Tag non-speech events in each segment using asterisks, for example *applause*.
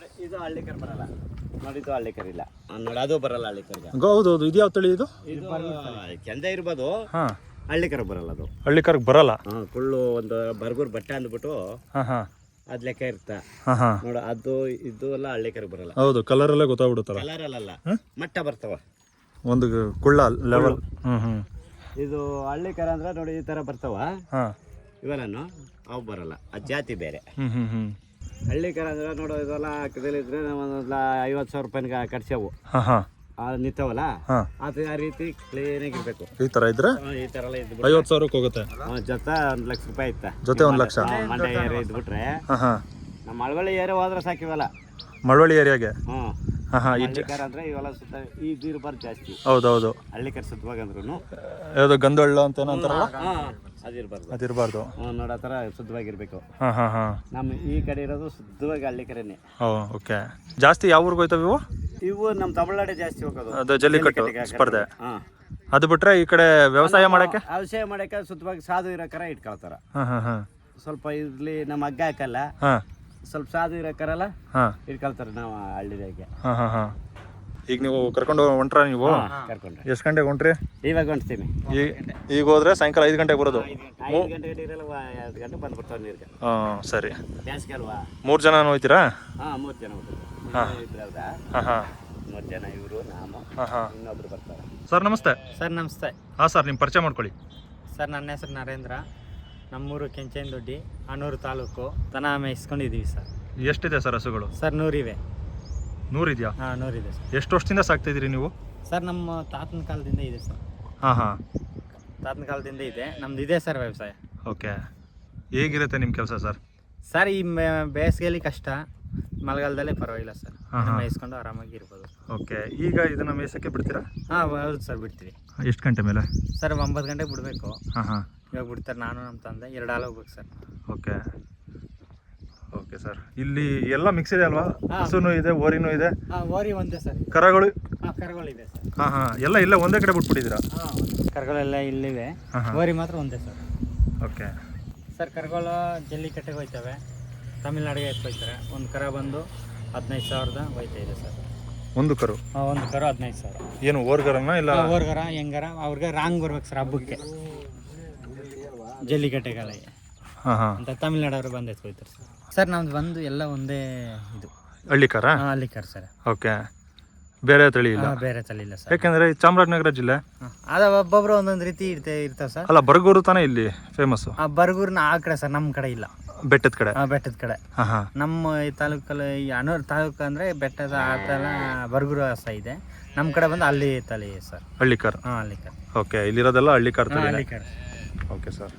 ನೋಡಿ ಇದು ಹಳ್ಳಿಕರ್ ಬರಲ್ಲ. ನೋಡಿ ಇದು ಹಳ್ಳಿಕರ್ ಇಲ್ಲ. ಆ, ನೋಡಿ ಅದು ಬರಲ್ಲ ಹಳ್ಳಿಕರ್ಗೆ. ಹೌದು ಹೌದು. ಇದು ಯಾವ ತಳಿ ಇದು? ಇದು ಚಂದ ಇರ್ಬೋದು. ಹಾ. ಹಳ್ಳಿಕರ್ ಬರಲ್ಲ ಅದು. ಹಳ್ಳಿಕರ್ಗೆ ಬರಲ್ಲ? ಹಾಂ ಕುಳ್ಳು ಒಂದು ಬರ್ಗೂರ್ ಬಟ್ಟೆ ಅಂದ್ಬಿಟ್ಟು ಹಾಂ ಹಾಂ. ಅದ್ ಲೆಕ್ಕ ಇರ್ತ. ನೋಡ ಹಾಂ. ನೋಡು ಅದು ಇದು ಎಲ್ಲ ಹಳ್ಳಿಕರ್ ಬರಲ್ಲ. ಹೌದು ಕಲರಲ್ಲೇ ಗೊತ್ತಾಗ್ಬಿಡುತ್ತಲ್ಲ. ಕಲರ್ ಅಲ್ಲ ಮಟ್ಟ ಬರ್ತಾವ. ಒಂದು ಕುಳ್ಳ ಲೆವೆಲ್ ಇದು ಹಳ್ಳಿಕರ ಅಂದ್ರೆ ನೋಡಿ ಈ ತರ ಬರ್ತಾವ. ಹಾಂ. ಇವೆಲ್ಲನು ಅವು ಬರಲ್ಲ. ಆ ಜಾತಿ ಬೇರೆ. ಹ್ಮ್ ಹ್ಮ್ ಹ್ಞೂ ಹಳ್ಳಿಕರ ಅಂದ್ರೆ ನೋಡು ಇದೆಲ್ಲ ಇದ್ರೆ ನಾವು ಒಂದ್ ಐವತ್ತು ಸಾವಿರ ರೂಪಾಯಿಗೆ ಕಟ್ಸೇವು ಹಾಂ ಹಾಂ. ಆ ನಿಂತವಲ್ಲ ಹಾಂ. ಅದು ಆ ರೀತಿ ಕ್ಲೀನ್ ಇರಬೇಕು. ಈ ತರ ಇದ್ರೆ ಈ ತರ ಎಲ್ಲ ಇದ್ಬಿಟ್ರೆ ಐವತ್ತು ಸಾವಿರಕ್ಕೆ ಹೋಗುತ್ತೆ. ಜೊತೆ ಒಂದು ಲಕ್ಷ ರೂಪಾಯಿ ಇತ್ತ. ಜೊತೆ ಒಂದು ಲಕ್ಷ. ಮಂಡ್ಯ ಏರಿಯಾ ಇದ್ಬಿಟ್ರೆ ಹಾಂ ಹಾಂ. ನಮ್ಮ ಮಳವಳ್ಳಿ ಏರಿಯಾ ಹೋದ್ರೆ ಸಾಕಿವಲ್ಲ ಮಳವಳ್ಳಿ ಏರಿಯಾಗೆ? ಹ್ಞೂ ಹಾಂ ಹಾಂ ಇಜ್ಜ ಹಳ್ಳಿಕರ ಅಂದ್ರೆ ಇವೆಲ್ಲ ಸುತ್ತ ಈ ಇರಬಾರ್ದು ಜಾಸ್ತಿ. ಹೌದು ಹೌದು ಹಳ್ಳಿಕರ ಸುತ್ತವಾಗಂದ್ರು ಯಾವುದು ಗಂಧಳ್ಳ ಅಂತ ಏನೋ ಅಂತಾರಲ್ಲ? ಹಾಂ. ಅದಿರಬಾರ್ದು. ಅದಿರಬಾರ್ದು ನೋಡೋ ಥರ ಶುದ್ಧವಾಗಿರ್ಬೇಕು. ಹಾಂ ಹಾಂ ಹಾಂ. ನಮ್ಮ ಈ ಕಡೆ ಇರೋದು ಶುದ್ಧವಾಗಿ ಹಳ್ಳಿಕರನೇ ಓ ಓಕೆ. ಜಾಸ್ತಿ ಯಾವ ಊರಿಗೆ ಹೋಯ್ತವೆ ಇವು? ಇವು ನಮ್ಮ ತಮಿಳ್ನಾಡೆ ಜಾಸ್ತಿ ಹೋಗೋದು. ಅದು ಜಲ್ಲಿಕಟ್ಟು ಸ್ಪರ್ಧೆ. ಹಾಂ. ಅದು ಬಿಟ್ರೆ ಈ ಕಡೆ ವ್ಯವಸಾಯ ಮಾಡಕ್ಕೆ? ವ್ಯವಸಾಯ ಮಾಡಕ್ಕೆ ಶುದ್ಧವಾಗಿ ಸಾಧು ಇರೋ ಕರ ಇಟ್ಕೊಳ್ತಾರ. ಹಾಂ ಹಾಂ ಹಾಂ. ಸ್ವಲ್ಪ ಇಲ್ಲಿ ನಮ್ಮ ಹಗ್ಗ ಹಾಕಲ್ಲ. ಹಾಂ. ಸ್ವಲ್ಪ ಸಾಧು ಇರೋ ಕರಲ್ಲ ಹಾಂ. ಇಟ್ಕೊಳ್ತಾರೆ ನಾವು ಹಳ್ಳಿದಾಗೆ. ಹಾಂ ಹಾಂ ಹಾಂ. ಈಗ ನೀವು ಕರ್ಕೊಂಡು ಹೊಂಟ್ರ ನೀವು? ಕರ್ಕೊಂಡ್ರೆ ಎಷ್ಟು ಗಂಟೆಗೆ ಹೊಂಟ್ರಿ? ಇವಾಗ ಹೊಂಟ್ತೀನಿ. ಈಗ ಈಗ ಹೋದ್ರೆ ಸಾಯಂಕಾಲ ಐದು ಗಂಟೆಗೆ ಬರೋದು. ಐದು ಗಂಟೆ ಇರಲ್ಲ ಎರಡು ಗಂಟೆ ಬಂದ್ಬಿಡ್ತಾವೆ ನೀರಿಗೆ. ಹಾಂ ಸರಿ. ಬೇಸಿಗೆ ಅಲ್ವಾ ಮೂರು ಜನ ಹೋಯ್ತೀರಾ? ಹಾಂ ಮೂರು ಜನ ಹಾಂ. ಹಾಂ ಮೂರು ಜನ ಇವರು ನಾನು ಹಾಂ ಹಾಂ. ಇನ್ನೊಬ್ರು ಬರ್ತಾರೆ. ಸರ್ ನಮಸ್ತೆ. ಸರ್ ನಮಸ್ತೆ. ಹಾಂ ಸರ್ ನಿಮ್ಮ ಪರಿಚಯ ಮಾಡ್ಕೊಳ್ಳಿ. ಸರ್ ನನ್ನ ಹೆಸರು ನರೇಂದ್ರ. ನಮ್ಮೂರು ಕೆಂಚನದೊಡ್ಡಿ ಅನೂರು ತಾಲೂಕು. ದನ ಮೇಯಿಸ್ಕೊಂಡಿದ್ದೀವಿ ಸರ್. ಎಷ್ಟಿದೆ ಸರ್ ಹಸುಗಳು? ಸರ್ ನೂರಿವೆ. ನೂರಿದೆಯಾ? ಹಾಂ ನೂರಿದೆ ಸರ್. ಎಷ್ಟು ವರ್ಷದಿಂದ ಸಾಕ್ತಾ ಇದ್ದೀರಿ ನೀವು? ಸರ್ ನಮ್ಮ ತಾತನ ಕಾಲದಿಂದ ಇದೆ ಸರ್. ಹಾಂ ಹಾಂ. ತಾತನ ಕಾಲದಿಂದ ಇದೆ. ನಮ್ದು ಇದೆ ಸರ್ ವ್ಯವಸಾಯ. ಓಕೆ. ಹೇಗಿರುತ್ತೆ ನಿಮ್ಮ ಕೆಲಸ ಸರ್? ಸರ್ ಈ ಬೇಸಿಗೆಯಲ್ಲಿ ಕಷ್ಟ. ಮಳೆಗಾಲದಲ್ಲೇ ಪರವಾಗಿಲ್ಲ ಸರ್. ಮೇಯಿಸ್ಕೊಂಡು ಆರಾಮಾಗಿ ಇರ್ಬೋದು ಓಕೆ. ಈಗ ಇದನ್ನ ಮೇಯ್ಸೋಕ್ಕೆ ಬಿಡ್ತೀರಾ? ಹಾಂ ಹೌದು ಸರ್ ಬಿಡ್ತೀವಿ. ಎಷ್ಟು ಗಂಟೆ ಮೇಲೆ? ಸರ್ ಒಂಬತ್ತು ಗಂಟೆಗೆ ಬಿಡಬೇಕು. ಹಾಂ ಹಾಂ. ಇವಾಗ ಬಿಡ್ತಾರೆ ನಾನು ನಮ್ಮ ತಂದೆ. ಎರಡು ಹಾಲು ಹೋಗ್ಬೇಕು ಸರ್. ಓಕೆ. Okay sir. ಇಲ್ಲಿ ಎಲ್ಲ ಮಿಕ್ಸ್ ಇದೆ ಅಲ್ವಾ? ಹಾ. ಹಸುನು ಇದೆ ಓರಿನೂ ಇದೆ. ಹಾಂ ಓರಿ ಒಂದೇ ಸರ್. ಕರಗಳು? ಕರಗಳು ಇದೆ ಸರ್. ಹಾ ಹಾಂ. ಎಲ್ಲ ಇಲ್ಲ ಒಂದೇ ಕಡೆ ಬಿಟ್ಬಿಟ್ಟಿದ್ದೀರಾ? ಕರಗಳೆಲ್ಲ ಇಲ್ಲಿವೆ. ಹಾಂ ಹಾಂ. ಓರಿ ಮಾತ್ರ ಒಂದೇ ಸರ್. ಓಕೆ. ಸರ್ ಕರಗಳು ಜಲ್ಲಿಕಟ್ಟೆಗೆ ಹೋಯ್ತವೆ. ತಮಿಳ್ನಾಡಿಗೆ ಎತ್ಕೊಯ್ತಾರೆ ಒಂದು ಕರ ಬಂದು ಹದಿನೈದು ಸಾವಿರದ ಹೋಯ್ತಾ ಇದೆ ಸರ್. ಒಂದು ಕರು? ಆ, ಒಂದು ಕರು ಹದಿನೈದು ಸಾವಿರ. ಏನು ಓರ್ಗರನ ಇಲ್ಲ? ಓರ್ಗರ ಹೆಂಗಾರ ಅವ್ರಿಗೆ ರಾಂಗ್ ಬರ್ಬೇಕು ಸರ್ ಹಬ್ಬಕ್ಕೆ. ಜಲ್ಲಿಕಟ್ಟೆಗಳಿಗೆ ಹಾಂ ಹಾಂ. ಅಂತ ತಮಿಳ್ನಾಡವ್ರು ಬಂದು ಎತ್ಕೊಯ್ತಾರೆ ಸರ್. ಸರ್ ನಮ್ದು ಬಂದು ಎಲ್ಲ ಒಂದೇ ಇದು. ಹಳ್ಳಿಕರ? ಹಳ್ಳಿಕರ್ ಸರ್. ಓಕೆ. ಬೇರೆ ತಳಿ ಇಲ್ಲ? ಬೇರೆ ತಳಿ ಇಲ್ಲ ಸರ್. ಯಾಕಂದ್ರೆ ಈ ಚಾಮರಾಜನಗರ ಜಿಲ್ಲೆ. ಅದ ಒಬ್ಬೊಬ್ರು ಒಂದೊಂದು ರೀತಿ ಇರ್ತೆ ಇರ್ತಾವೆ ಸರ್. ಅಲ್ಲ ಬರಗೂರು ತಾನೇ ಇಲ್ಲಿ ಫೇಮಸ್ ಆ ಬರ್ಗೂರ್ನ ಆ ಕಡೆ ಸರ್ ನಮ್ಮ ಕಡೆ ಇಲ್ಲ. ಬೆಟ್ಟದ ಕಡೆ? ಆ ಬೆಟ್ಟದ ಕಡೆ. ನಮ್ಮ ಈ ತಾಲೂಕಲ್ಲಿ ಈ ಅನೂರು ತಾಲೂಕು ಅಂದ್ರೆ ಬೆಟ್ಟದ ಆ ಥರ ಬರಗೂರು ಆಸ ಇದೆ. ನಮ್ಮ ಕಡೆ ಬಂದು ಅಲ್ಲಿ ತಲೆ ಇದೆ ಸರ್. ಹಳ್ಳಿಕರ್? ಹಾಂ ಅಲ್ಲಿ ಓಕೆ ಇಲ್ಲಿರೋದೆಲ್ಲ ಹಳ್ಳಿಕಾರ್ ತಳಿ ಓಕೆ ಸರ್.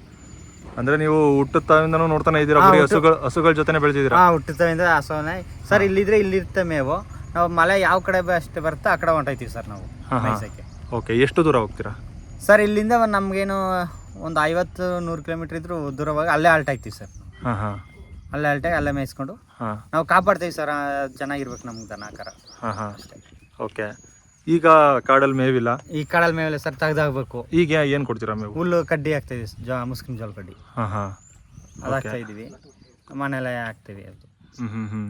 ಅಂದ್ರೆ ನೀವು ಹುಟ್ಟುತ್ತಾವಿಂದನೂ ನೋಡ್ತಾನೆ ಇದ್ದೀರಾ ಬರೀ ಹಸುಗಳ ಹಸುಗಳ ಜೊತೆನೆ ಬೆಳೆದಿದ್ದೀರಾ? ಹಾಂ ಹುಟ್ಟುತ್ತವಿಂದ ಹಸುವನೆ ಸರ್ ಇಲ್ಲಿದ್ರೆ ಇಲ್ಲಿರುತ್ತೆ ಮೇವು. ನಾವು ಮಳೆ ಯಾವ ಕಡೆ ಅಷ್ಟು ಬರ್ತಾ ಆ ಕಡೆ ಹೊಂಟೈತೀವಿ ಸರ್ ನಾವು ಓಕೆ ಎಷ್ಟು ದೂರ ಹೋಗ್ತೀರಾ? ಸರ್ ಇಲ್ಲಿಂದ ನಮಗೇನು ಒಂದು ಐವತ್ತು ನೂರು ಕಿಲೋಮೀಟರ್ ಇದ್ರು ದೂರವಾಗ ಅಲ್ಲೇ ಆಲ್ಟ್ ಆಗ್ತೀವಿ ಸರ್. ಹಾಂ ಹಾಂ. ಅಲ್ಲೇ ಆಲ್ಟಾಗಿ ಅಲ್ಲೇ ಮೇಯಿಸ್ಕೊಂಡು. ನಾವು ಕಾಪಾಡ್ತೀವಿ ಸರ್ ಚೆನ್ನಾಗಿರ್ಬೇಕು ನಮ್ಗೆ ದನ ಕರ ಹಾಂ. ಹಾಂ ಓಕೆ ಈಗ ಕಾಡಲ್ಲಿ ಮೇವಿಲ್ಲ. ಈ ಕಾಡಲ್ ಮೇವಿಲ್ಲ ಸರ್ ತೆಗ್ದಾಗಬೇಕು. ಈಗ ಏನು ಕೊಡ್ತೀರಾ ಮೇವು? ಹುಲ್ಲು ಕಡ್ಡಿ ಹಾಕ್ತಾಯಿದ್ವಿ ಜೋ ಮುಸ್ಕಿನ ಜೋಳ ಕಡ್ಡಿ. ಹಾಂ ಹಾಂ. ಅದು ಹಾಕ್ತಾ ಇದೀವಿ ಮನೆಯಲ್ಲೇ ಹಾಕ್ತೀವಿ ಅದು. ಹ್ಞೂ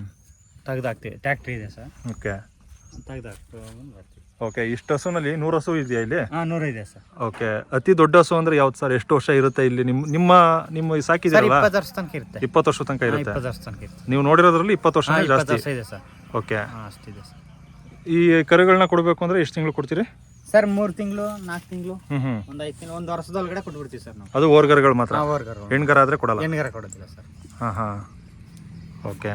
ತೆಗ್ದು ಹಾಕ್ತೀವಿ ಟ್ಯಾಕ್ಟ್ರಿ ಇದೆ ಸರ್. ಓಕೆ ತೆಗ್ದು ಹಾಕ್ಕೊಂಡು ಬರ್ತೀವಿ. ಓಕೆ ಇಷ್ಟು ಹಸುನಲ್ಲಿ ನೂರು ಹಸು ಇದೆಯಾ ಇಲ್ಲಿ? ಹಾಂ ನೂರು ಇದೆ ಸರ್. ಓಕೆ ಅತಿ ದೊಡ್ಡ ಹಸು ಅಂದ್ರೆ ಯಾವ್ದು ಸರ್? ಎಷ್ಟು ವರ್ಷ ಇರುತ್ತೆ ಇಲ್ಲಿ ನಿಮ್ಮ ನಿಮ್ಮ ನಿಮ್ಮ ಈ ಸರ್ ಸಾಕಿದ್ದೀರಲ್ಲ ಇಪ್ಪತ್ತು ವರ್ಷ ತನಕ ಇರುತ್ತೆ. ಇಪ್ಪತ್ತು ವರ್ಷ ತನಕ ಹಾಂ, ಇರುತ್ತೆ. ಇಪ್ಪತ್ತು ವರ್ಷ ತನಕ ಇರುತ್ತೆ. ನೀವು ನೋಡಿರೋದ್ರಲ್ಲಿ ಇಪ್ಪತ್ತು ವರ್ಷ ಹಾಂ ಇಪ್ಪತ್ತು ಜಾಸ್ತಿ. ವರ್ಷ ಇದೆ ಸರ್. ಓಕೆ ಹಾಂ ಅಷ್ಟಿದೆ ಸರ್. ಈ ಕರುಗಳನ್ನ ಕೊಡಬೇಕು ಅಂದ್ರೆ ಎಷ್ಟು ತಿಂಗಳು ಕೊಡ್ತೀರಿ? ಸರ್ ಮೂರು ತಿಂಗಳು ನಾಲ್ಕು ತಿಂಗಳು ಹ್ಞೂ ಹ್ಞೂ ಒಂದು ಐದು ತಿಂಗಳು ಒಂದು ವರ್ಷದೊಳಗಡೆ ಕೊಟ್ಬಿಡ್ತೀವಿ ಸರ್ ನಾವು. ಅದು ಓರ್ಗರ್ಗಳು ಮಾತ್ರ? ಹೆಣ್ಗರ ಆದರೆ ಕೊಡಲ್ಲ? ಹೆಣ್ಗರ ಕೊಡೋದಿಲ್ಲ ಸರ್. ಹಾಂ ಹಾಂ. ಓಕೆ.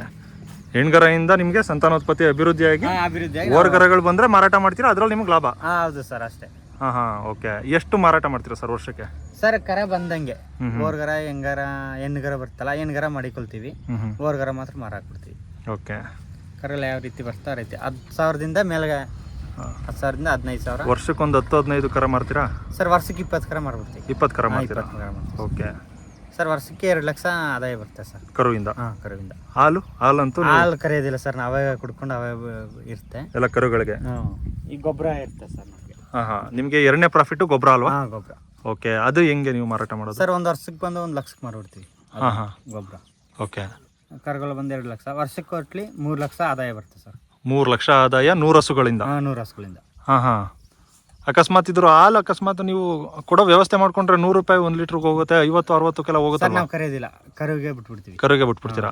ಹೆಣ್ಗರದಿಂದ ನಿಮಗೆ ಸಂತಾನೋತ್ಪತ್ತಿ ಅಭಿವೃದ್ಧಿಯಾಗಿ ಹಾಂ ಓರ್ಗರಗಳು ಬಂದರೆ ಮಾರಾಟ ಮಾಡ್ತೀರಾ? ಅದರಲ್ಲಿ ನಿಮ್ಗೆ ಲಾಭ? ಹಾಂ ಹೌದು ಸರ್ ಅಷ್ಟೇ. ಹಾಂ ಹಾಂ ಓಕೆ. ಎಷ್ಟು ಮಾರಾಟ ಮಾಡ್ತೀರಾ ಸರ್ ವರ್ಷಕ್ಕೆ? ಸರ್ ಕರ ಬಂದಂಗೆ. ಹ್ಮ್ ಹ್ಮ್. ಓರ್ಗರ ಹೆಂಗರ ಹೆಣ್ಗರ ಬರ್ತಲ್ಲ ಹೆಣ್ಗರ ಮಾಡಿಕೊಳ್ತೀವಿ. ಹ್ಞೂ ಹ್ಞೂ ಓರ್ಗರ ಮಾತ್ರ ಮಾರಾಕ್ಬಿಡ್ತೀವಿ ಓಕೆ. ಕರೆಲ್ಲ ಯಾವ ರೀತಿ ಬರ್ತಾ ಇರೈತಿ ರೀತಿ? ಹತ್ತು ಸಾವಿರದಿಂದ ಮೇಲ್ಗೆ ಹಾಂ. ಹತ್ತು ಸಾವಿರದಿಂದ ಹದಿನೈದು ಸಾವಿರ. ವರ್ಷಕ್ಕೊಂದು ಹತ್ತು ಹದಿನೈದು ಕರ ಮಾರ್ತೀರಾ ಸರ್ ವರ್ಷಕ್ಕೆ ಇಪ್ಪತ್ತು ಕರ ಮಾಡ್ಬಿಡ್ತೀವಿ. ಇಪ್ಪತ್ತು ಕರ ಮಾಡ್ತೀರಾ ಇಪ್ಪತ್ತು ಕರ ಮಾಡ್ತೀವಿ. ಓಕೆ. ಸರ್ ವರ್ಷಕ್ಕೆ ಎರಡು ಲಕ್ಷ ಆದಾಯ ಬರುತ್ತೆ ಸರ್. ಕರುವಿಂದ? ಹಾಂ ಕರುವಿಂದ. ಹಾಲು? ಹಾಲಂತೂ ಹಾಲು ಕರೆಯೋದಿಲ್ಲ ಸರ್ ನಾವೇ ಕುಡ್ಕೊಂಡು ಅವೇ ಇರುತ್ತೆ. ಎಲ್ಲ ಕರುಗಳಿಗೆ? ಹ್ಞೂ ಈ ಗೊಬ್ಬರ ಇರುತ್ತೆ ಸರ್ ನಮಗೆ. ಹಾಂ ಹಾಂ. ನಿಮಗೆ ಎರಡನೇ ಪ್ರಾಫಿಟ್ಟು ಗೊಬ್ಬರ ಅಲ್ವಾ? ಹಾಂ ಗೊಬ್ಬರ. ಓಕೆ. ಅದು ಹೆಂಗೆ ನೀವು ಮಾರಾಟ ಮಾಡೋದು? ಸರ್ ಒಂದು ವರ್ಷಕ್ಕೆ ಬಂದು ಒಂದು ಲಕ್ಷಕ್ಕೆ ಮಾರ್ಬಿಡ್ತೀವಿ. ಹಾಂ ಹಾಂ. ಗೊಬ್ಬರ. ಓಕೆ. ಕರುಗಳು ಬಂದು ಎರಡು ಲಕ್ಷ. ವರ್ಷಕ್ಕೆ ಕೊಟ್ಲಿ ಮೂರು ಲಕ್ಷ ಆದಾಯ ಬರುತ್ತೆ ಸರ್. ಮೂರು ಲಕ್ಷ ಆದಾಯ ನೂರು ಹಸುಗಳಿಂದ ಹಾಂ ನೂರು ಹಸುಗಳಿಂದ ಹಾಂ ಹಾಂ. ಅಕಸ್ಮಾತ್ ಇದ್ರು ಹಾಲು ಅಕಸ್ಮಾತ್ ನೀವು ಕೊಡೋ ವ್ಯವಸ್ಥೆ ಮಾಡ್ಕೊಂಡ್ರೆ ನೂರು ರೂಪಾಯಿ ಒಂದ್ ಲೀಟರ್ ಹೋಗುತ್ತೆ ಐವತ್ತು ಅರವತ್ತು ಸರ್ ಹೋಗುತ್ತೆ ನಾವು ಕರೆಯೋದಿಲ್ಲ. ಕರುವಿಗೆ ಬಿಟ್ಬಿಡ್ತೀವಿ. ಕರುಗೆ ಬಿಟ್ಬಿಡ್ತೀರಾ?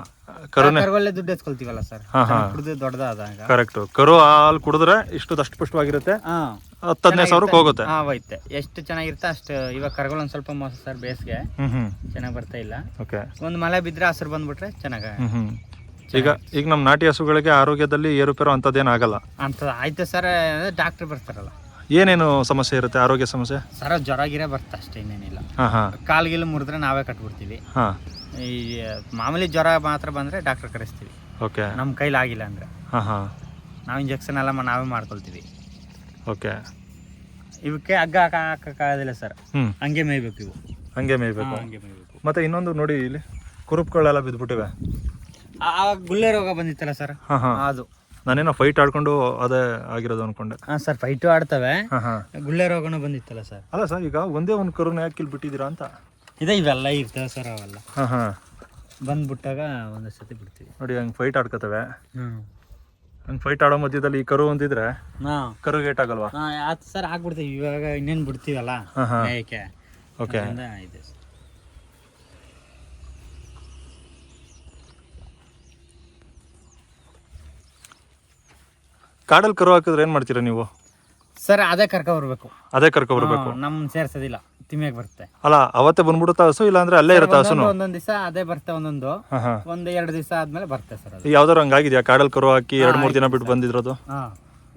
ಕರುನೆ ದುಡ್ಡು ಎತ್ಕೊಳ್ತೀವಲ್ಲ ಸರ್? ಹಾ, ಹಾಂ. ಕುಡಿದು ದೊಡ್ಡದಾದಾಗ ಕರೆಕ್ಟ್ ಕರು ಹಾಲು ಕುಡಿದ್ರೆ ಇಷ್ಟು ದಷ್ಟು ಪುಷ್ಟವಾಗಿರುತ್ತೆ ಹಾ. ಹತ್ತು ಹದಿನೈದು ಸಾವಿರಕ್ಕೆ ಹೋಗುತ್ತೆ. ಹಾ ಹೋಯ್ತೆ. ಎಷ್ಟು ಚೆನ್ನಾಗಿರುತ್ತೆ ಅಷ್ಟು ಇವಾಗ ಕರುಗಳು ಒಂದ್ ಸ್ವಲ್ಪ ಮೋಸ ಸರ್ ಬೇಸಿಗೆ. ಹ್ಮ್ ಚೆನ್ನಾಗಿ ಬರ್ತಾ ಇಲ್ಲ. ಓಕೆ ಒಂದು ಮಳೆ ಬಿದ್ರೆ ಹಸಿರು ಬಂದ್ಬಿಟ್ರೆ ಚೆನ್ನಾಗ ಈಗ ಈಗ ನಮ್ಮ ನಾಟಿ ಹಸುಗಳಿಗೆ ಆರೋಗ್ಯದಲ್ಲಿ ಏರುಪೇರು ಅಂಥದ್ದೇನು ಆಗಲ್ಲ. ಅಂತ ಆಯ್ತು ಸರ್. ಡಾಕ್ಟರ್ ಬರ್ತಾರಲ್ಲ. ಏನೇನು ಸಮಸ್ಯೆ ಇರುತ್ತೆ? ಆರೋಗ್ಯ ಸಮಸ್ಯೆ? ಸರ ಜ್ವರ ಗಿರ ಬರ್ತಾ ಅಷ್ಟೇ ಇನ್ನೇನಿಲ್ಲ. ಹಾಂ ಹಾಂ. ಕಾಲ್ಗಿಲ್ಲ ಮುರಿದ್ರೆ ನಾವೇ ಕಟ್ಬಿಡ್ತೀವಿ. ಹಾಂ. ಈ ಮಾಮೂಲಿ ಜ್ವರ ಮಾತ್ರ ಬಂದರೆ ಡಾಕ್ಟ್ರ್ ಕರೆಸ್ತೀವಿ. ಓಕೆ. ನಮ್ಮ ಕೈಲಿ ಆಗಿಲ್ಲ ಅಂದ್ರೆ. ಹಾಂ ಹಾಂ. ನಾವು ಇಂಜೆಕ್ಷನ್ ಎಲ್ಲ ಮಾ- ನಾವೇ ಮಾಡ್ಕೊಳ್ತೀವಿ. ಓಕೆ. ಇವಕ್ಕೆ ಹಗ್ಗ ಹಾಕ ಹಾಕೋಕ್ಕಾಗೋದಿಲ್ಲ ಸರ್. ಹ್ಞೂ ಹಂಗೆ ಮೇಯ್ಬೇಕು ಇವು. ಹಂಗೆ ಮೇಯ್ಬೇಕು. ಹಂಗೆ ಮೇಯ್ಬೇಕು. ಮತ್ತೆ ಇನ್ನೊಂದು ನೋಡಿ ಇಲ್ಲಿ ಕುರುಪ್ಗಳೆಲ್ಲ ಬಿದ್ದುಬಿಟ್ಟಿವೆ ಆ- ಆ ಗುಳ್ಳೆ ರೋಗ ಬಂದಿತ್ತಲ್ಲ ಸರ್? ಹಾಂ ಹಾಂ. ಅದು. ನಾನೇನೋ ಫೈಟ್ ಆಡ್ಕೊಂಡು ಅದೇ ಆಗಿರೋದು ಅನ್ಕೊಂಡೆ. ಹಾಂ ಸರ್ ಫೈಟು ಆಡ್ತವೆ. ಹಾಂ ಹಾಂ. ಗುಳ್ಳೆ ರೋಗನೂ ಬಂದಿತ್ತಲ್ಲ ಸರ್? ಅಲ್ಲ ಸರ್ ಈಗ ಒಂದೇ ಒಂದು ಕರುನ ಯಾಕೆ ಇಲ್ಲಿ ಬಿಟ್ಟಿದ್ದೀರಾ ಅಂತ. ಇದೆ ಇವೆಲ್ಲ ಇರ್ತವೆ ಸರ್ ಅವೆಲ್ಲ. ಹಾಂ ಹಾಂ. ಬಂದ್ಬಿಟ್ಟಾಗ ಒಂದಷ್ಟು ಸತಿ ಬಿಡ್ತೀವಿ. ನೋಡಿ ಹಂಗೆ ಫೈಟ್ ಆಡ್ಕೋತವೆ ಹ್ಞೂ ಹಂಗೆ ಫೈಟ್ ಆಡೋ ಮಧ್ಯದಲ್ಲಿ ಈ ಕರು ಒಂದಿದ್ರೆ ಹಾಂ. ಗೇಟ್ ಆಗಲ್ವಾ? ಹಾಂ ಆಯ್ತು ಸರ್ ಹಾಕ್ಬಿಡ್ತೀವಿ ಇವಾಗ ಇನ್ನೇನು ಬಿಡ್ತೀವಲ್ಲ ಹಾಂ ಹಾಂ. ಮೇಯಕ್ಕೆ ಓಕೆ ಇದೆ ಸರ್. ಕಾಡಲ್ಲಿ ಕರು ಹಾಕಿದ್ರೆ ಏನು ಮಾಡ್ತೀರಾ ನೀವು? ಸರ್ ಅದೇ ಕರ್ಕೊ ಬರ್ಬೇಕು. ಅದೇ ಕರ್ಕೊ ಬರ್ಬೇಕು. ನಮ್ಮ ಸೇರ್ಸೋದಿಲ್ಲ. ತಿಮ್ಮಿಯಾಗ ಬರುತ್ತೆ. ಅಲ್ಲ ಅವತ್ತೇ ಬಂದ್ಬಿಡುತ್ತಾ ಹಸು ಇಲ್ಲ ಅಂದ್ರೆ ಅಲ್ಲೇ ಇರುತ್ತೆ ಹಸುನು ಒಂದೊಂದ್ ದಿವಸ ಅದೇ ಬರುತ್ತೆ ಒಂದೊಂದು. ಒಂದು ಎರಡು ದಿವಸ ಆದ್ಮೇಲೆ ಬರುತ್ತೆ ಸರ್ ಅದು. ಯಾವ್ದಾರು ಹಂಗಾಗಿದ್ಯಾ? ಕಾಡಲ್ ಕರು ಹಾಕಿ ಎರಡು ಮೂರು ದಿನ ಬಿಟ್ಟು ಬಂದಿರೋದು? ಹಾ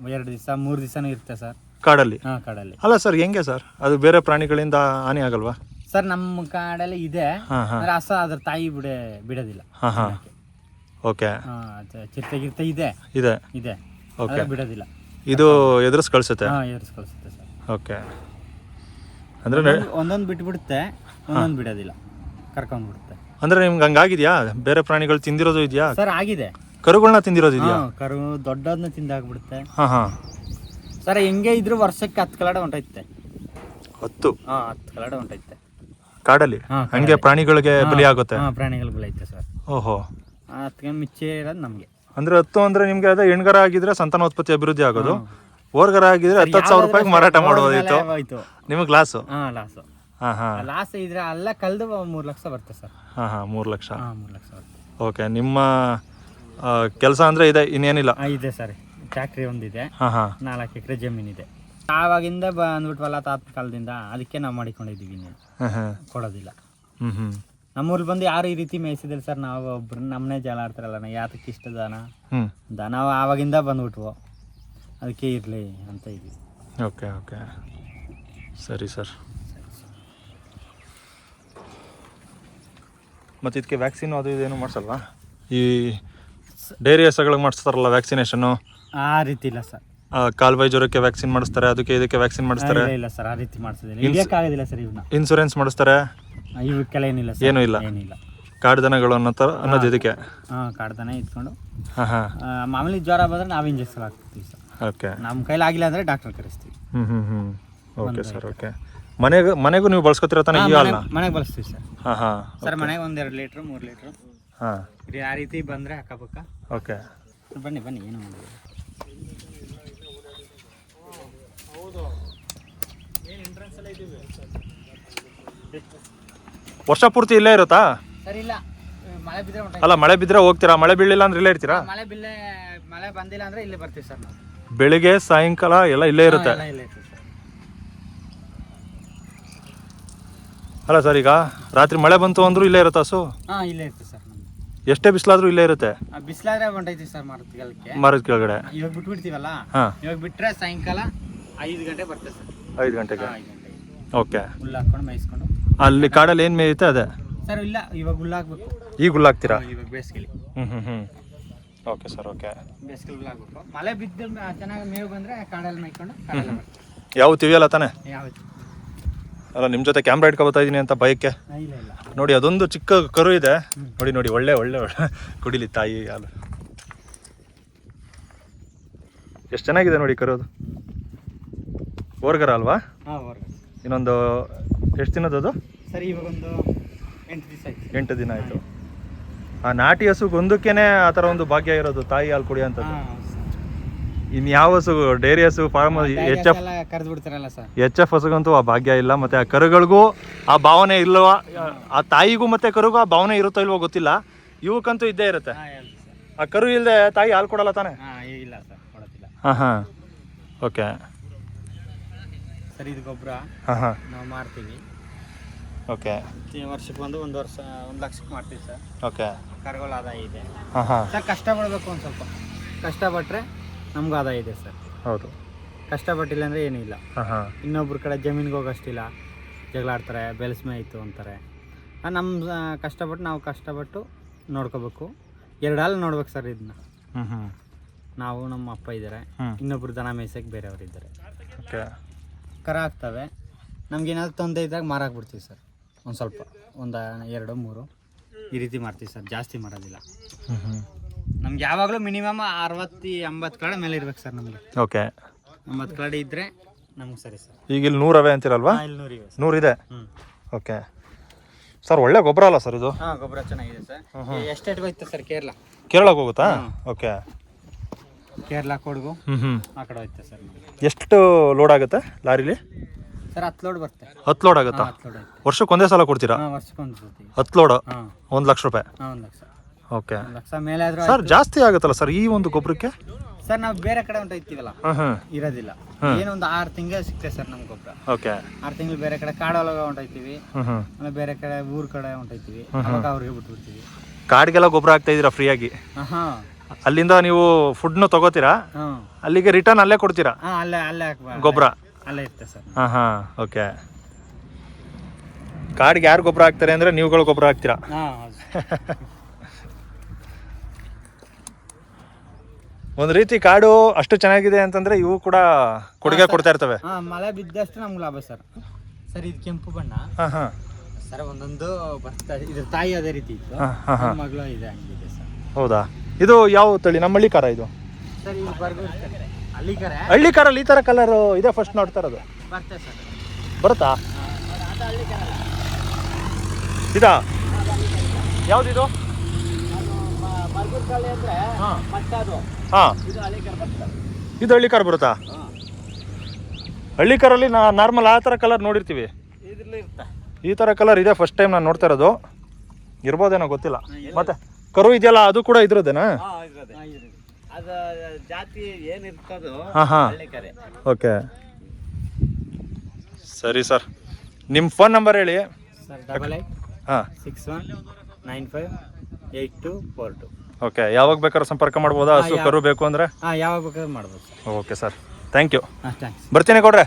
ಎರಡು ದಿವಸ ಮೂರು ದಿವಸನೂ ಇರುತ್ತೆ ಸರ್. ಕಾಡಲ್ಲಿ? ಹಾಂ ಕಾಡಲ್ಲಿ. ಅಲ್ಲ ಸರ್ ಹೆಂಗೆ ಸರ್? ಅದು ಬೇರೆ ಪ್ರಾಣಿಗಳಿಂದ ಹಾನಿ ಆಗಲ್ವಾ? ಸರ್ ನಮ್ಮ ಕಾಡಲ್ಲಿ ಇದೆ. ಅಂದ್ರೆ ಹಸ ಅದ್ರ ತಾಯಿ ಬಿಡ ಬಿಡೋದಿಲ್ಲ. ಓಕೆ. ಚಿರತೆ ಗಿರ್ತೆ ಇದೆ. ಇದೆ. ಇದೆ. ಓಕೆ ಬಿಡೋದಿಲ್ಲ. ಇದು ಎದುರಿಸ್ ಕಳಿಸುತ್ತೆ? ಹಾಂ ಏರ್ಸ್ ಕಳಿಸುತ್ತೆ ಸರ್. ಓಕೆ ಅಂದ್ರೆ ಒಂದೊಂದು ಬಿಟ್ಬಿಡುತ್ತೆ ಒಂದೊಂದು ಬಿಡೋದಿಲ್ಲ. ಕರ್ಕೊಂಡ್ಬಿಡುತ್ತೆ. ಅಂದ್ರೆ ನಿಮ್ಗೆ ಹಂಗಾಗಿದೆಯಾ? ಬೇರೆ ಪ್ರಾಣಿಗಳು ತಿಂದಿರೋದು ಇದೆಯಾ? ಸರ್ ಆಗಿದೆ. ಕರುಗಳನ್ನ ತಿಂದಿರೋದು ಇದೆಯಾ? ಹಾಂ ಕರು ದೊಡ್ಡದನ್ನ ತಿಂದಾಗ್ಬಿಡುತ್ತೆ. ಹಾಂ ಹಾಂ. ಸರ್ ಹೆಂಗೆ ಇದ್ರು ವರ್ಷಕ್ಕೆ ಹತ್ತು ಕಲಾಡ ಹೊಂಟೈತೆ. ಹತ್ತು? ಹಾಂ ಹತ್ತು ಕಲಾಡ ಹೊಂಟೈತೆ. ಕಾಡಲ್ಲಿ? ಹಾ, ಹಂಗೆ ಪ್ರಾಣಿಗಳಿಗೆ ಬಲಿ ಆಗುತ್ತೆ ಹಾಂ ಐತೆ ಸರ್. ಓಹೋ. ಹತ್ಕೊಂಡು ಮಿಚ್ಚೆ ಇರೋದು ನಮಗೆ. ಅಂದ್ರೆ ಹತ್ತು ಅಂದ್ರೆ ನಿಮ್ಗೆ ಅದೇ ಹೆಣ್ಗರ ಆಗಿದ್ರೆ ಸಂತಾನೋತ್ಪತ್ತಿ ಅಭಿವೃದ್ಧಿ ಆಗೋದು. ಓರ್ಗರ ಆಗಿದ್ರೆ ಹತ್ತು ಸಾವಿರ ರೂಪಾಯಿಗೆ ಮಾರಾಟ ಮಾಡಬಹುದಿತ್ತು ನಿಮ್ಗೆ ಲಾಸು? ಲಾಸು. ಹಾಂ ಹಾಂ. ಲಾಸ್ ಇದ್ರೆ ಅಲ್ಲ ಕಲ್ದು ಮೂರು ಲಕ್ಷ ಬರುತ್ತೆ ಸರ್. ಹಾಂ ಹಾಂ ಮೂರು ಲಕ್ಷ. ಹಾಂ ಮೂರು ಲಕ್ಷ ಓಕೆ ನಿಮ್ಮ ಕೆಲಸ ಅಂದರೆ ಇದೆ ಇನ್ನೇನಿಲ್ಲ? ಇದೆ ಸರ್. ಫ್ಯಾಕ್ಟ್ರಿ ಒಂದಿದೆ. ಹಾಂ ಹಾಂ. ನಾಲ್ಕು ಎಕರೆ ಜಮೀನಿದೆ. ಆವಾಗಿಂದ ಬಂದ್ಬಿಟ್ವಲ್ಲ ತಾತ ಕಾಲದಿಂದ ಅದಕ್ಕೆ ನಾವು ಮಾಡಿಕೊಂಡಿದ್ದೀವಿ ನೀವು. ಹಾಂ ಹಾಂ ಕೊಡೋದಿಲ್ಲ. ಹ್ಞೂ ಹ್ಞೂ ನಮ್ಮೂರಲ್ಲಿ ಬಂದು ಯಾರು ಈ ರೀತಿ ಮೇಯಿಸಿದಿಲ್ಲ ಸರ್. ನಾವು ಒಬ್ರು ನಮ್ಮನೆ ಜಾಲ ಆಡ್ತಾರಲ್ಲ ನಾ ಯಾತಕ್ಕೆ ಇಷ್ಟ ದನ? ದನ ಆವಾಗಿಂದ ಬಂದ್ಬಿಟ್ವು. ಅದಕ್ಕೆ ಇರಲಿ ಅಂತ ಇದ್ವಿ. Okay okay. ಸರಿ ಸರ್. ಮತ್ತು ಇದಕ್ಕೆ ವ್ಯಾಕ್ಸಿನ್ ಅದು ಇದೇನು ಮಾಡಿಸಲ್ವಾ? ಈ ಡೈರಿ ಹಸಗಳಿಗೆ ಮಾಡಿಸ್ತಾರಲ್ಲ ವ್ಯಾಕ್ಸಿನೇಷನ್ನು ಆ ರೀತಿ ಇಲ್ಲ ಸರ್. ಕಾಲ್ಬಾಯಿ ಜ್ವರಕ್ಕೆ ವ್ಯಾಕ್ಸಿನ್ ಮಾಡಿಸ್ತಾರೆ ಅದಕ್ಕೆ ಇದಕ್ಕೆ ವ್ಯಾಕ್ಸಿನ್ ಮಾಡಿಸ್ತಾರೆ? ಇಲ್ಲ ಸರ್ ಆ ರೀತಿ ಮಾಡಿಸೋದಿಲ್ಲ ಇಳಿಯೋಕ್ಕಾಗೋದಿಲ್ಲ ಸರ್ ಇವನ್ನ ಇನ್ಸೂರೆನ್ಸ್ ಮಾಡಿಸ್ತಾರೆ? ಇವಕ್ಕೆಲ್ಲ ಏನಿಲ್ಲ ಸರ್. ಏನೂ ಇಲ್ಲ. ಏನಿಲ್ಲ ಕಾಡು ದನಗಳು ಅನ್ನೋ ಥರ ಅನ್ನೋದು ಇದಕ್ಕೆ ಹಾಂ ಕಾಡ್ದಾನೆ ಇಟ್ಕೊಂಡು. ಹಾಂ ಹಾಂ. ಆ, ಮಾಮೂಲಿ ಜ್ವರ ಬಂದರೆ ನಾವು ಇಂಜೆಕ್ಷನ್ ಹಾಕ್ತೀವಿ ಸರ್. ಓಕೆ. ನಮ್ಮ ಕೈಲಾಗಿಲ್ಲ ಅಂದರೆ ಡಾಕ್ಟರ್ ಕರೆಸ್ತೀವಿ. ಹ್ಞೂ ಹ್ಞೂ ಹ್ಞೂ ಓಕೆ ಸರ್ ಓಕೆ. ಮನೆಗೆ ಮನೆಗೂ ನೀವು ಬಳಸ್ಕೊತೀರ ತಾನೇ ಈ ಹಾಲನ್ನ ಮನೆಗೆ ಬಳಸ್ತೀವಿ ಸರ್. ಹಾಂ ಹಾಂ. ಸರ್ ಮನೆಗೆ ಒಂದು ಎರಡು ಲೀಟ್ರ್ ಮೂರು ಲೀಟ್ರು. ಹಾಂ. ಆ ರೀತಿ ಬಂದರೆ ಅಕ್ಕಪಕ್ಕ. ಓಕೆ. ಬನ್ನಿ ಬನ್ನಿ ಏನು ಮಾಡೋದು? ವರ್ಷ ಪೂರ್ತಿ ಇಲ್ಲೇ ಇರುತ್ತಾ? ಸರ್ ಇಲ್ಲ. ಮಳೆ ಬಿದ್ರೆ ಅಲ್ಲ ಮಳೆ ಬಿದ್ರೆ ಹೋಗ್ತೀರಾ? ಮಳೆ ಬೀಳಿಲ್ಲ ಅಂದ್ರೆ ಇಲ್ಲೇ ಇರ್ತೀರಾ? ಮಳೆ ಬಿಲ್ಲೆ ಮಳೆ ಬಂದಿಲ್ಲ ಅಂದರೆ ಇಲ್ಲೇ ಬರ್ತೀವಿ ಸರ್ ನಾವು. ಬೆಳಿಗ್ಗೆ ಸಾಯಂಕಾಲ ಎಲ್ಲ ಇಲ್ಲೇ ಇರುತ್ತೆ? ಎಲ್ಲ ಇಲ್ಲೇ ಇರ್ತೀವಿ ಸರ್. ಅಲ್ಲ ಸರ್ ಈಗ ರಾತ್ರಿ ಮಳೆ ಬಂತು ಅಂದ್ರೂ ಇಲ್ಲೇ ಇರುತ್ತಾ ಸೊ? ಹಾಂ ಇಲ್ಲೇ ಇರುತ್ತೆ ಸರ್ ನಮ್ದು. ಎಷ್ಟೇ ಬಿಸಿಲಾದ್ರೂ ಇಲ್ಲೇ ಇರುತ್ತೆ? ಬಿಸಿಲಾದ್ರೆ ಹೊಂಟೈತಿ ಸರ್ ಮರತ್ಗಲ್ಕೆ ಮರದ ಕೆಳಗಡೆ. ಇವಾಗ ಬಿಟ್ಬಿಡ್ತೀವಲ್ಲ ಹಾಂ. ಇವಾಗ ಬಿಟ್ಟರೆ ಸಾಯಂಕಾಲ ಐದು ಗಂಟೆ ಬರ್ತದೆ ಸರ್. ಐದು ಗಂಟೆಗೆ? ಐದು ಗಂಟೆಗೆ. ಓಕೆ. ಹುಲ್ಲು ಹಾಕೊಂಡು ಮೇಯಿಸ್ಕೊಂಡು. ಅಲ್ಲಿ ಕಾಡಲ್ಲಿ ಏನು ಮೇಯುತ್ತೆ ಅದೇ? ಸರ್ ಇಲ್ಲ ಇವಾಗ ಹುಲ್ಲು ಹಾಕ್ಬೇಕು. ಈಗ ಹುಲ್ಲಾಕ್ತೀರಾ ಇವಾಗ ಬೇಸಿಗೆಲಿ. ಹ್ಞೂ ಹ್ಞೂ ಹ್ಞೂ ಓಕೆ ಸರ್ ಓಕೆ ಬೇಸಿಗೆ ಹುಲ್ಲು ಹಾಕ್ಬೇಕು. ಮಳೆ ಬಿದ್ದು ಚೆನ್ನಾಗಿ ಮೇವು ಬಂದರೆ ಕಾಡಲ್ಲಿ ಮೇಯ್ಕೊಂಡು ಕಾಡಲ್ಲಿ ಯಾವ ತಿವಿಯಲ್ಲ ತಾನೆ? ಯಾವತ್ತು. ಅಲ್ಲ ನಿಮ್ಮ ಜೊತೆ ಕ್ಯಾಮ್ರಾ ಇಟ್ಕೊಬತ್ತಾ ಇದೀನಿ ಅಂತ ಭಯಕ್ಕೆ. ಇಲ್ಲ ಇಲ್ಲ. ನೋಡಿ ಅದೊಂದು ಚಿಕ್ಕ ಕರು ಇದೆ. ನೋಡಿ ನೋಡಿ ಒಳ್ಳೆ ಒಳ್ಳೆ ಒಳ್ಳೆ. ಕುಡಿಲಿ ತಾಯಿ ಹಾಲು. ಎಷ್ಟು ಚೆನ್ನಾಗಿದೆ ನೋಡಿ ಕರು ಅದು. ಓರ್ಗರ ಅಲ್ವಾ? ಇನ್ನೊಂದು ಎಷ್ಟು ದಿನದ ಅದು? ಸರಿ ಇವಾಗ ಒಂದು ಎಂಟು ದಿವಸ ಆಯ್ತು. ಎಂಟು ದಿನ ಆಯಿತು. ಆ ನಾಟಿ ಹಸುಗೊಂದಕ್ಕೇನೆ ಆ ಥರ ಒಂದು ಭಾಗ್ಯ ಇರೋದು ತಾಯಿ ಹಾಲು ಕುಡಿಯೋಂಥದ್ದು ಅಂತ ಇನ್ನು ಯಾವ ಹಸು ಡೈರಿ ಹಸು ಫಾರ್ಮ್ ಎಚ್ ಎಫ್ ಕರೆದು ಬಿಡ್ತಾರಲ್ಲ ಸರ್. ಎಚ್ ಎಫ್ ಹಸುಗಂತೂ ಆ ಭಾಗ್ಯ ಇಲ್ಲ ಮತ್ತೆ ಆ ಕರುಗಳಿಗೂ ಆ ಭಾವನೆ ಇಲ್ಲವ ಆ ತಾಯಿಗೂ ಮತ್ತೆ ಕರುಗೂ ಆ ಭಾವನೆ ಇರುತ್ತೋ ಇಲ್ವೋ ಗೊತ್ತಿಲ್ಲ. ಇವಕ್ಕಂತೂ ಇದ್ದೇ ಇರುತ್ತೆ. ಆ ಕರು ಇಲ್ಲದೆ ತಾಯಿ ಹಾಲು ಕೊಡಲ್ಲ ತಾನೆ? ಇಲ್ಲ ಸರ್ ಕೊಡೋದಿಲ್ಲ. ಹಾಂ ಹಾಂ. ಓಕೆ ಸರ್ ಇದು ಗೊಬ್ಬರ ಹಾಂ ಹಾಂ. ನಾವು ಮಾರ್ತೀವಿ. ಓಕೆ. ವರ್ಷಕ್ಕೆ ಬಂದು ಒಂದು ವರ್ಷ ಒಂದು ಲಕ್ಷಕ್ಕೆ ಮಾಡ್ತೀವಿ ಸರ್. ಓಕೆ. ಕರ್ಗಳ ಆದಾಯ ಇದೆ. ಹಾಂ ಹಾಂ. ಸರ್ ಕಷ್ಟಪಡಬೇಕು ಒಂದು ಸ್ವಲ್ಪ. ಕಷ್ಟಪಟ್ಟರೆ ನಮ್ಗೆ ಆದಾಯ ಇದೆ ಸರ್. ಹೌದು. ಕಷ್ಟಪಟ್ಟಿಲ್ಲ ಅಂದರೆ ಏನೂ ಇಲ್ಲ. ಹಾಂ ಹಾಂ. ಇನ್ನೊಬ್ರ ಕಡೆ ಜಮೀನಿಗೆ ಹೋಗೋಷ್ಟಿಲ್ಲ. ಜಗಳ ಆಡ್ತಾರೆ ಬೆಳೆಸ್ಮೆ ಆಯಿತು ಅಂತಾರೆ. ನಮ್ಮ ಕಷ್ಟಪಟ್ಟು ನಾವು ಕಷ್ಟಪಟ್ಟು ನೋಡ್ಕೋಬೇಕು. ಎರಡು ಹಾಲು ನೋಡ್ಬೇಕು ಸರ್ ಇದನ್ನ ಹ್ಞೂ ಹ್ಞೂ ನಾವು ನಮ್ಮ ಅಪ್ಪ ಇದ್ದಾರೆ. ಇನ್ನೊಬ್ರು ದನ ಮೇಯ್ಸಕ್ಕೆ ಬೇರೆಯವರು ಇದ್ದಾರೆ. ಓಕೆ. ಕರ ಆಗ್ತವೆ. ನಮ್ಗೇನಾದ್ರು ತೊಂದರೆ ಇದ್ದಾಗ ಮಾರಾಕ್ ಬಿಡ್ತೀವಿ ಸರ್. ಒಂದು ಸ್ವಲ್ಪ ಒಂದು ಎರಡು ಮೂರು. ಈ ರೀತಿ ಮಾಡ್ತೀವಿ ಸರ್. ಜಾಸ್ತಿ ಮಾಡೋದಿಲ್ಲ. ಹ್ಞೂ ಹ್ಞೂ ನಮ್ಗೆ ಯಾವಾಗಲೂ ಮಿನಿಮಮ್ ಅರವತ್ತು ಎಂಬತ್ತು ಕಡೆ ಮೇಲೆ ಇರ್ಬೇಕು ಸರ್ ನಮಗೆ. ಓಕೆ. ಎಂಬತ್ತು ಕಡೆ ಇದ್ದರೆ ನಮ್ಗೆ ಸರಿ ಸರ್. ಈಗ ಇಲ್ಲಿ ನೂರವೆ ಅಂತೀರಲ್ವಾ? ಇಲ್ಲಿ ನೂರು ಇವೆ ನೂರಿದೆ? ಹ್ಞೂ ಓಕೆ. ಸರ್ ಒಳ್ಳೆ ಗೊಬ್ಬರ ಅಲ್ಲ ಸರ್ ಇದು? ಹಾಂ ಗೊಬ್ಬರ ಚೆನ್ನಾಗಿದೆ ಸರ್. ಎಷ್ಟೇಟ್ ಹೋಯ್ತು ಸರ್ ಕೇರಳ? ಕೇರಳಕ್ಕೆ ಹೋಗುತ್ತಾ? ಓಕೆ. ಕೇರಳ ಕೊಡಗು ಹ್ಞೂ ಹ್ಞೂ ಆ ಕಡೆ ಹೋಯ್ತು ಸರ್ ಎಷ್ಟು ಲೋಡ್ ಆಗುತ್ತೆ ಲಾರಿಲಿ? ಸರ್ ಹತ್ತು ಲೋಡ್ ಬರುತ್ತೆ. ಹತ್ತು ಲೋಡ್ ಆಗುತ್ತಾ? ಹತ್ತು ಲೋಡ್ ಆಯ್ತು ವರ್ಷಕ್ಕೆ ಒಂದೇ ಸಲ ಕೊಡ್ತೀರಾ? ವರ್ಷಕ್ಕೆ ವರ್ಷಕ್ಕೊಂದು ಸತಿ ಹತ್ತು ಲೋಡ್ ಹಾಂ. ಒಂದು ಲಕ್ಷ ರೂಪಾಯಿ? ಹಾಂ ಒಂದು ಲಕ್ಷ. ಓಕೆ ಒಂದು ಲಕ್ಷ ಮೇಲೆ ಆದರೂ ಸರ್ ಜಾಸ್ತಿ ಆಗುತ್ತಲ್ಲ ಸರ್ ಈ ಒಂದು ಗೊಬ್ಬರಕ್ಕೆ? ಸರ್ ನಾವು ಬೇರೆ ಕಡೆ ಹೊಂಟೋಯ್ತೀವಲ್ಲ ಹಾಂ ಹಾಂ. ಇರೋದಿಲ್ಲ. ಒಂದು ಆರು ತಿಂಗಳು ಸಿಗ್ತದೆ ಸರ್ ನಮ್ಗೆ ಗೊಬ್ಬರ. ಓಕೆ ಆರು ತಿಂಗಳು ಬೇರೆ ಕಡೆ ಕಾಡೊಳಗೆ ಹೊಂಟೋಯ್ತೀವಿ ಹ್ಞೂ ಹ್ಞೂ ಆಮೇಲೆ ಬೇರೆ ಕಡೆ ಊರ್ ಕಡೆ ಹೊಂಟೋಯ್ತೀವಿ ಅವಾಗ ಅವ್ರಿಗೆ ಬಿಟ್ಬಿಡ್ತೀವಿ ಕಾಡಿಗೆಲ್ಲ ಗೊಬ್ಬರ ಹಾಕ್ತಾ ಇದ್ದೀರಾ ಫ್ರೀಯಾಗಿ ಹಾಂ. ಅಲ್ಲಿಂದ ನೀವು ಫುಡ್ನು ತಗೋತೀರಾ? ಹಾಂ ಅಲ್ಲಿಗೆ ರಿಟರ್ನ್ ಅಲ್ಲೇ ಕೊಡ್ತೀರಾ? ಹಾಂ ಅಲ್ಲೇ ಅಲ್ಲೇ ಗೊಬ್ಬರ ಅಲ್ಲೇ ಇರ್ತದೆ ಸರ್. ಹಾಂ ಹಾಂ ಓಕೆ ಕಾಡಿಗೆ ಯಾರು ಗೊಬ್ಬರ ಹಾಕ್ತಾರೆ ಅಂದರೆ ನೀವುಗಳು ಗೊಬ್ಬರ ಹಾಕ್ತೀರಾ? ಹಾ ಹೌದು. *laughs* ಒಂದು ರೀತಿ ಕಾಡು ಅಷ್ಟು ಚೆನ್ನಾಗಿದೆ ಅಂತಂದ್ರೆ ಇವು ಕೂಡ ಕೊಡುಗೆ ಕೊಡ್ತಾ ಇರ್ತವೆ. ಹಾಂ ಮಳೆ ಬಿದ್ದಷ್ಟು ನಮ್ಗೆ ಲಾಭ ಸರ್. ಸರ್ ಇದು ಕೆಂಪು ಬಣ್ಣ. ಹಾಂ ಹಾಂ. ಸರ್ ಒಂದೊಂದು ಬರ್ತಾ ಇದ್ರ ತಾಯಿ ಅದೇ ರೀತಿ ಇತ್ತು. ಹಾಂ ಹಾಂ ಹಾಂ. ಮಗಳು ಇದೆ ಹಂಗಿದೆ ಸರ್. ಹೌದಾ? ಇದು ಯಾವ ತಳಿ? ನಮ್ಮ ಹಳ್ಳಿ ಕಾರ ಇದು ಹಳ್ಳಿ ಕಾರಲ್ಲಿ ಈ ಥರ ಕಲರ್ ಇದೆ ಫಸ್ಟ್ ನೋಡ್ತಾ ಇರೋದು. ಬರುತ್ತಾ? ಇದಾ? ಯಾವ್ದಿದು? ಹಾಂ. ಇದು ಹಳ್ಳಿ ಕಾರ ಬರುತ್ತಾ? ಹಳ್ಳಿ ಕಾರಲ್ಲಿ ನಾ ನಾರ್ಮಲ್ ಆ ಥರ ಕಲರ್ ನೋಡಿರ್ತೀವಿ. ಈ ಥರ ಕಲರ್ ಇದೆ ಫಸ್ಟ್ ಟೈಮ್ ನಾನು ನೋಡ್ತಾ ಇರೋದು. ಇರ್ಬೋದೇನೋ ಗೊತ್ತಿಲ್ಲ. ಮತ್ತೆ? ಕರು ಇದೆಯಲ್ಲ ಅದು ಕೂಡ ಇದ್ರದ್ದೇನಾ ಅದು ಜಾತಿ ಏನಿರ್ತದೋ ಹಾಂ ಹಾಂ. ಹಳ್ಳಿ ಕರೆ. ಓಕೆ. ಸರಿ ಸರ್. ನಿಮ್ಮ ಫೋನ್ ನಂಬರ್ ಹೇಳಿ. ಸರ್ ಡಬಲ್ ಏಟ್ ಹಾಂ. Six one nine five eight two four two okay ಯಾವಾಗ ಬೇಕಾದ್ರೂ ಸಂಪರ್ಕ ಮಾಡ್ಬೋದಾ? ಹಸು ಕರು ಬೇಕು ಅಂದರೆ? ಹಾಂ ಯಾವಾಗ ಬೇಕಾದ್ರೂ ಮಾಡ್ಬೋದು sir. Okay sir. Thank you ಹಾಂ ಥ್ಯಾಂಕ್ಸ್ ಬರ್ತೀನಿ ಕೊಡ್ರೆ.